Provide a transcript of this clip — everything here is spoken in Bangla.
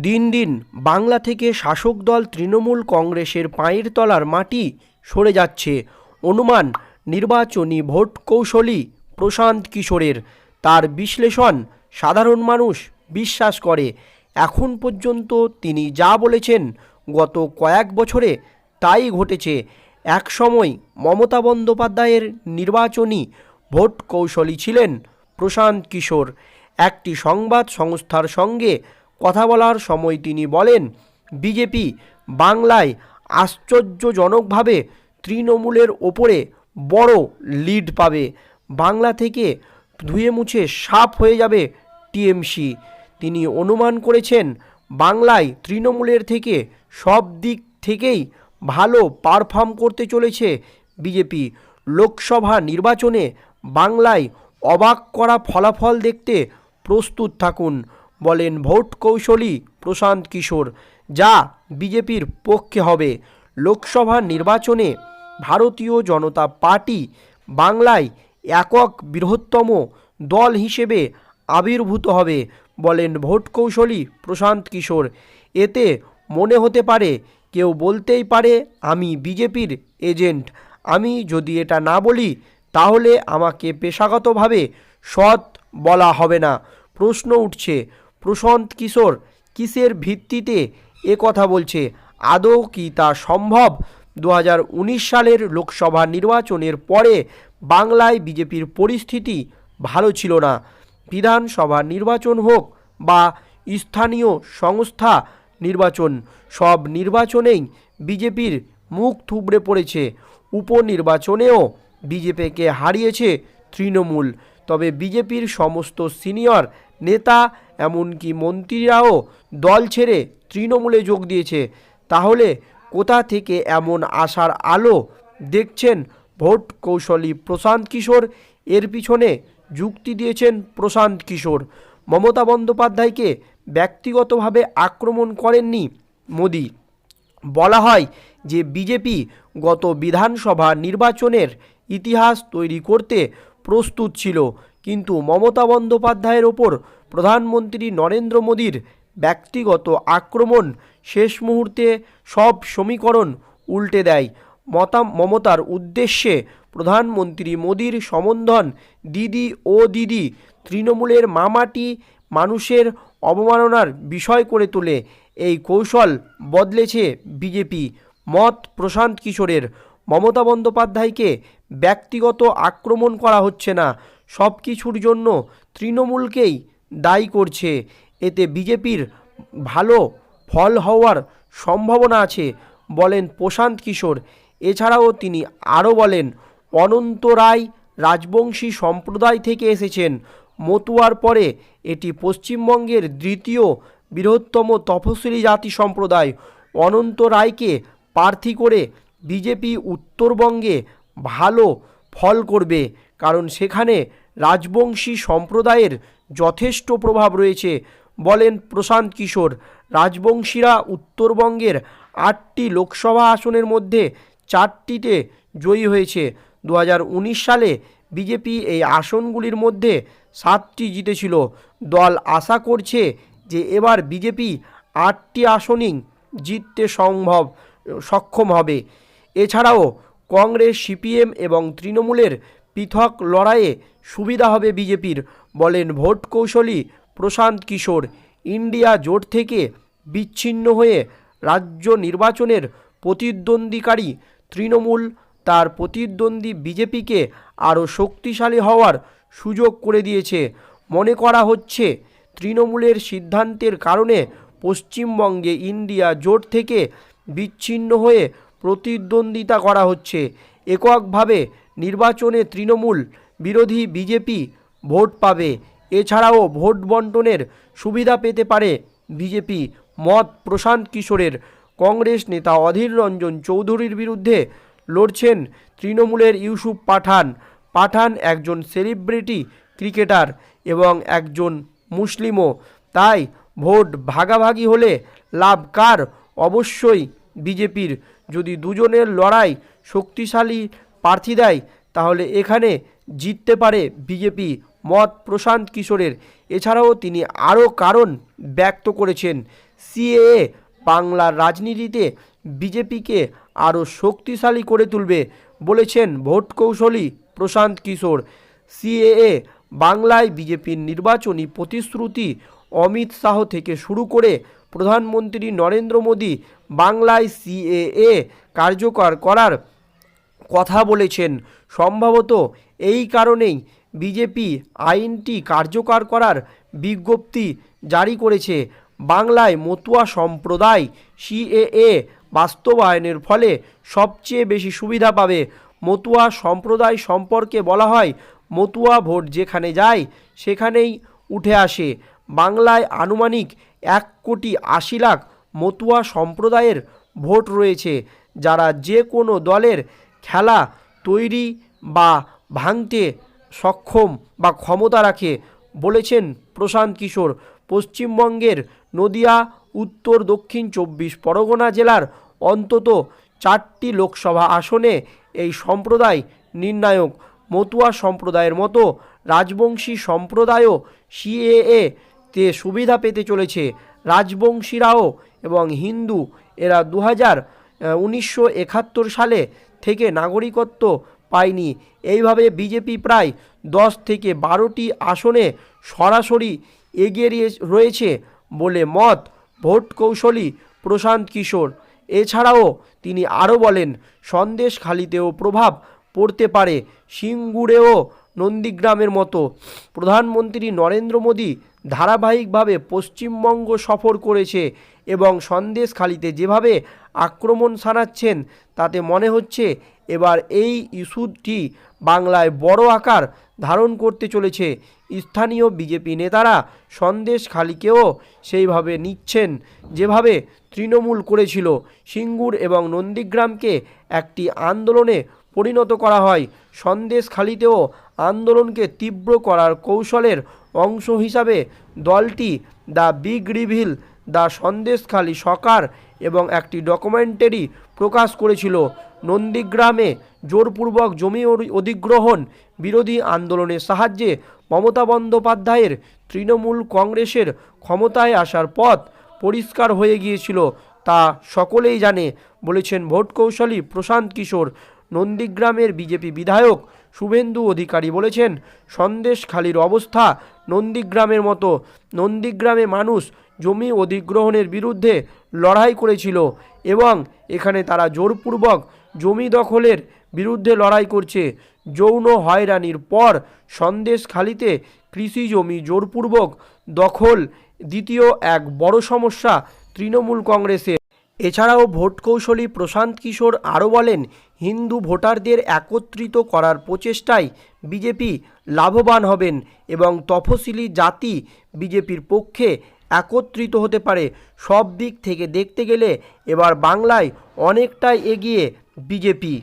দিন দিন বাংলা থেকে শাসক দল তৃণমূল কংগ্রেসের পায়ের তলার মাটি সরে যাচ্ছে। অনুমান, নির্বাচনী ভোট কৌশলী প্রশান্ত কিশোরের। তার বিশ্লেষণ, সাধারণ মানুষ বিশ্বাস করে। এখন পর্যন্ত তিনি যা বলেছেন গত কয়েক বছরে তাই ঘটেছে। এক সময় মমতা বন্দ্যোপাধ্যায়ের নির্বাচনী ভোট কৌশলী ছিলেন প্রশান্ত কিশোর। একটি সংবাদ সংস্থার সঙ্গে কথা বলার সময় তিনি বলেন, বিজেপি বাংলায় আশ্চর্যজনকভাবে তৃণমূলের ওপরে বড় লিড পাবে। বাংলা থেকে ধুয়ে মুছে সাফ হয়ে যাবে টিএমসি। তিনি অনুমান করেছেন, বাংলায় তৃণমূলের থেকে সব দিক থেকেই ভালো পারফর্ম করতে চলেছে বিজেপি। লোকসভা নির্বাচনে বাংলায় অবাক করা ফলাফল দেখতে প্রস্তুত থাকুন। বলেন, ভোট কৌশলী প্রশান্ত কিশোর, যা বিজেপির পক্ষে হবে। লোকসভা নির্বাচনে ভারতীয় জনতা পার্টি বাংলায় একক বৃহত্তম দল হিসেবে আবির্ভূত হবে, বলেন ভোট কৌশলী প্রশান্ত কিশোর। এতে মনে হতে পারে, কেউ বলতেই পারে, আমি বিজেপির এজেন্ট। আমি যদি এটা না বলি, তাহলে আমাকে পেশাগতভাবে সৎ বলা হবে না। প্রশ্ন উঠছে প্রশান্ত কিশোর কিসের ভিত্তিতে এ কথা বলছে? আদৌ কি তা সম্ভব? দু হাজার উনিশ সালের লোকসভা নির্বাচনের পরে বাংলায় বিজেপির পরিস্থিতি ভালো ছিল না। বিধানসভা নির্বাচন হোক বা স্থানীয় সংস্থা নির্বাচন, সব নির্বাচনেই বিজেপির মুখ থুবড়ে পড়েছে। উপনির্বাচনেও বিজেপিকে হারিয়েছে তৃণমূল। তবে বিজেপির সমস্ত সিনিয়র নেতা, এমনকি মন্ত্রীরাও দল ছেড়ে তৃণমূলে যোগ দিয়েছে। তাহলে কোথা থেকে এমন আশার আলো দেখছেন ভোট কৌশলী প্রশান্ত কিশোর? এর পিছনে যুক্তি দিয়েছেন প্রশান্ত কিশোর। মমতা বন্দ্যোপাধ্যায়কে ব্যক্তিগতভাবে আক্রমণ করেননি মোদি। বলা হয় যে বিজেপি গত বিধানসভা নির্বাচনের ইতিহাস তৈরি করতে প্রস্তুত ছিল। কিন্তু মমতা বন্দ্যোপাধ্যায়ের ওপর প্রধানমন্ত্রী নরেন্দ্র মোদীর ব্যক্তিগত আক্রমণ শেষ মুহূর্তে সব সমীকরণ উল্টে দেয়। মতা, মমতার উদ্দেশ্যে প্রধানমন্ত্রী মোদীর সম্বোধন দিদি ও দিদি তৃণমূলের মামাটি মানুষের অবমাননার বিষয় করে তোলে। এই কৌশল বদলেছে বিজেপি। মত প্রশান্ত কিশোরের। মমতা বন্দ্যোপাধ্যায়কে ব্যক্তিগত আক্রমণ করা হচ্ছে না। সব কিছুর জন্য তৃণমূলকেই দায়ী করছে। এতে বিজেপির ভালো ফল হওয়ার সম্ভাবনা আছে বলেন প্রশান্ত কিশোর। এছাড়াও তিনি আরও বলেন, অনন্ত রায় রাজবংশী সম্প্রদায় থেকে এসেছেন। মতুয়ার পরে এটি পশ্চিমবঙ্গের দ্বিতীয় বৃহত্তম তফসিলি জাতি সম্প্রদায়। অনন্ত রায়কে প্রার্থী করে বিজেপি উত্তরবঙ্গে ভালো ফল করবে। কারণ সেখানে রাজবংশী সম্প্রদায়ের যথেষ্ট প্রভাব রয়েছে। বলেন প্রশান্ত কিশোর, রাজবংশীরা উত্তরবঙ্গের আটটি লোকসভা আসনের মধ্যে চারটিতে জয়ী হয়েছে। দু হাজার উনিশ সালে বিজেপি এই আসনগুলির মধ্যে সাতটি জিতেছিল। দল আশা করছে যে এবার বিজেপি আটটি আসনই জিততে সম্ভব, সক্ষম হবে। এছাড়াও কংগ্রেস, সিপিএম এবং তৃণমূলের পৃথক লড়াইয়ে সুবিধা হবে বিজেপির, বলেন ভোট কৌশলী প্রশান্ত কিশোর। ইন্ডিয়া জোট থেকে বিচ্ছিন্ন হয়ে রাজ্য নির্বাচনের প্রতিদ্বন্দ্বীকারী তৃণমূল, তার প্রতিদ্বন্দ্বী বিজেপিকে আরও শক্তিশালী হওয়ার সুযোগ করে দিয়েছে। মনে করা হচ্ছে, তৃণমূলের সিদ্ধান্তের কারণে পশ্চিমবঙ্গে ইন্ডিয়া জোট থেকে বিচ্ছিন্ন হয়ে প্রতিদ্বন্দ্বিতা করা হচ্ছে। এককভাবে নির্বাচনে তৃণমূল বিরোধী বিজেপি ভোট পাবে। এছাড়াও ভোট বন্টনের সুবিধা পেতে পারে বিজেপি। মত প্রশান্ত কিশোরের কংগ্রেস নেতা অধীর রঞ্জন চৌধুরীর বিরুদ্ধে লড়ছেন তৃণমূলের ইউসুফ পাঠান। পাঠান একজন সেলিব্রিটি ক্রিকেটার এবং একজন মুসলিমও। তাই ভোট ভাগাভাগি হলে লাভ কার? অবশ্যই বিজেপির। যদি দুজনের লড়াই শক্তিশালী প্রার্থী দেয়, তাহলে এখানে জিততে পারে বিজেপি মত প্রশান্ত কিশোরের। এছাড়াও তিনি আরও কারণ ব্যক্ত করেছেন। সিএএ বাংলার রাজনীতিতে বিজেপিকে আরও শক্তিশালী করে তুলবে বলেছেন ভোট কৌশলী প্রশান্ত কিশোর। সিএএ বাংলায় বিজেপির নির্বাচনী প্রতিশ্রুতি অমিত শাহ থেকে শুরু করে প্রধানমন্ত্রী নরেন্দ্র মোদী বাংলায় সিএএ কার্যকর করার কথা বলেছেন। সম্ভবত এই কারণেই বিজেপি আইনটি কার্যকর করার বিজ্ঞপ্তি জারি করেছে। বাংলায় মতুয়া সম্প্রদায় সিএএ বাস্তবায়নের ফলে সবচেয়ে বেশি সুবিধা পাবে। মতুয়া সম্প্রদায় সম্পর্কে বলা হয়, মতুয়া ভোট যেখানে যায় সেখানেই উঠে আসে। বাংলায় আনুমানিক এক কোটি আশি লাখ মতুয়া সম্প্রদায়ের ভোট রয়েছে। যারা যে কোনো দলের খেলা তৈরি বা ভাঙতে সক্ষম বা ক্ষমতা রাখে বলেছেন প্রশান্ত কিশোর। পশ্চিমবঙ্গের নদিয়া, উত্তর, দক্ষিণ চব্বিশ পরগনা জেলার অন্তত চারটি লোকসভা আসনে এই সম্প্রদায় নির্ণায়ক। মতুয়া সম্প্রদায়ের মতো রাজবংশী সম্প্রদায়ও সিএএ তে সুবিধা পেতে চলেছে। রাজবংশীরাও এবং হিন্দু এরা দু হাজার সালে থেকে নাগরিকত্ব পায়নি। এইভাবে বিজেপি প্রায় দশ থেকে বারোটি আসনে সরাসরি এগিয়ে রয়েছে বলে মত ভোট কৌশলী প্রশান্ত কিশোর। এছাড়াও তিনি আরও বলেন সন্দেশখালিতেও প্রভাব পড়তে পারে, সিঙ্গুরেও নন্দীগ্রামের মতো। প্রধানমন্ত্রী নরেন্দ্র মোদী ধারাবাহিকভাবে পশ্চিমবঙ্গ সফর করেছে এবং সন্দেশখালিতে যেভাবে আক্রমণ সানাচ্ছেন তাতে মনে হচ্ছে এবার এই ইস্যুটি বাংলায় বড় আকার ধারণ করতে চলেছে। স্থানীয় বিজেপি নেতারা সন্দেশখালিকেও সেইভাবে নিচ্ছেন, যেভাবে তৃণমূল করেছিল। সিঙ্গুর এবং নন্দীগ্রামকে একটি আন্দোলনে পরিণত করা হয়। সন্দেশখালিতেও আন্দোলনকে তীব্র করার কৌশলের অংশ হিসাবে দলটি the big reveal, the Sandeshkhali shocker এবং একটি ডকুমেন্টারি প্রকাশ করেছিল। নন্দীগ্রামে জোরপূর্বক জমি অধি- অধিগ্রহণ বিরোধী আন্দোলনের সাহায্যে মমতা বন্দ্যোপাধ্যায়ের তৃণমূল কংগ্রেসের ক্ষমতায় আসার পথ পরিষ্কার হয়ে গিয়েছিল, তা সকলেই জানে, বলেছেন ভোট কৌশলী প্রশান্ত কিশোর। নন্দীগ্রামের বিজেপি বিধায়ক শুভেন্দু অধিকারী বলেছেন, সন্দেশখালির অবস্থা নন্দীগ্রামের মতো। নন্দীগ্রামে মানুষ জমি অধিগ্রহণের বিরুদ্ধে লড়াই করেছিল এবং এখানে তারা জোরপূর্বক জমি দখলের বিরুদ্ধে লড়াই করছে। যৌন হয়রানির পর সন্দেশখালিতে কৃষি জমি জোরপূর্বক দখল, দ্বিতীয় এক বড় সমস্যা তৃণমূল কংগ্রেসের এছাড়াও ভোট কৌশলী প্রশান্ত কিশোর আরও বলেন, হিন্দু ভোটারদের একত্রিত করার প্রচেষ্টায় বিজেপি লাভবান হবেন এবং তফসিলি জাতি বিজেপির পক্ষে একত্রিত হতে পারে। সব দিক থেকে দেখতে গেলে এবার বাংলায় অনেকটাই এগিয়ে বিজেপি।